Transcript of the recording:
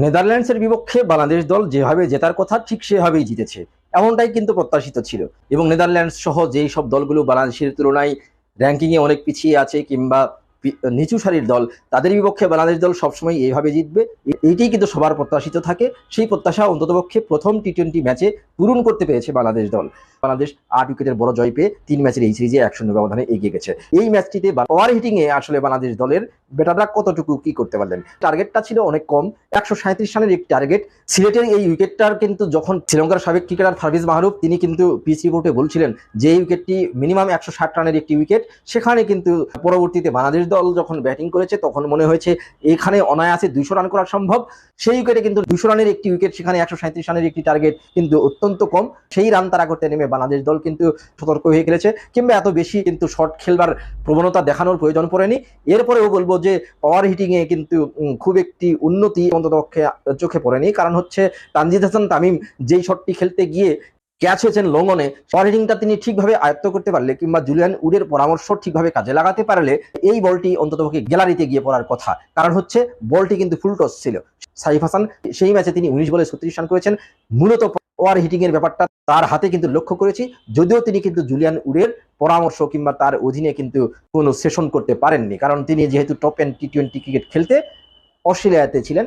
নেদারল্যান্ডসের বিপক্ষে বাংলাদেশ দল যেভাবে জেতার কথা, ঠিক সেভাবেই জিতেছে। এমনটাই কিন্তু প্রত্যাশিত ছিল। এবং নেদারল্যান্ডস সহ যেই সব দলগুলো বাংলাদেশের তুলনায় র্যাঙ্কিংয়ে অনেক পিছিয়ে আছে কিংবা নিচু সারির দল, তাদের বিপক্ষে বাংলাদেশ দল সবসময় এইভাবে জিতবে। এ- এইটাই কিন্তু সবার প্রত্যাশিত থাকে। সেই প্রত্যাশা অন্ততপক্ষে প্রথম টি টোয়েন্টি ম্যাচে পূরণ করতে পেরেছে বাংলাদেশ দল। বাংলাদেশ আট উইকেটের বড় জয় পেয়ে তিন ম্যাচের এই সিরিজে এক শূন্য ব্যবধানে এগিয়ে গেছে। এই ম্যাচটিতে পাওয়ার হিটিং এ আসলে বাংলাদেশ দলের ব্যাটাররা কতটুকু কি করতে পারলেন? টার্গেটটা ছিল অনেক কম। একশো রানের একটি টার্গেট সিলেটের এই উইকেটটার কিন্তু যখন শ্রীলঙ্কার সাবেক ক্রিকেটার ফারভিজ মাহরুফ, তিনি কিন্তু পিচ রিপোর্টে বলছিলেন যে, এই উইকেটটি মিনিমাম একশো ষাট রানের একটি উইকেট সেখানে কিন্তু পরবর্তীতে বাংলাদেশ দল যখন ব্যাটিং করেছে, তখন মনে হয়েছে এখানে অনায়াসে দুইশো রান করা সম্ভব। সেই উইকেটে কিন্তু দুশো রানের একটি উইকেট সেখানে একশো রানের একটি টার্গেট কিন্তু অত্যন্ত কম। সেই রান তারা করতে নেমে বাংলাদেশ দল কিন্তু সতর্ক হয়ে খেলেছে কিংবা এত বেশি কিন্তু শর্ট খেলবার প্রবণতা দেখানোর প্রয়োজন পড়েনি। এরপরেও বলব যে পাওয়ার হিটিং এ কিন্তু খুব একটি উন্নতি অন্ততপক্ষে চোখে পড়েনি। কারণ হচ্ছে তানজিদ হাসান তামিম যেই শটটি খেলতে গিয়ে ক্যাচ হয়েছেন লঙ্গনে পাওয়ার হিটিংটা তিনি ঠিকভাবে আয়ত্ত করতে পারলে কিংবা জুলিয়ান উডের পরামর্শ ঠিকভাবে কাজে লাগাতে পারলে এই বলটি অন্ততপক্ষে গ্যালারিতে গিয়ে পড়ার কথা। কারণ হচ্ছে বলটি কিন্তু ফুল টস ছিল। সাইফ হাসান সেই ম্যাচে তিনি উনিশ বলে ছত্রিশ রান করেছেন। মূলত পাওয়ার হিটিং এর ব্যাপারটা তার হাতে কিন্তু লক্ষ্য করেছি, যদিও তিনি কিন্তু জুলিয়ান উডের পরামর্শ কিংবা তার অধীনে কিন্তু কোনো সেশন করতে পারেননি। কারণ তিনি যেহেতু Top End T twenty cricket খেলতে অস্ট্রেলিয়াতে ছিলেন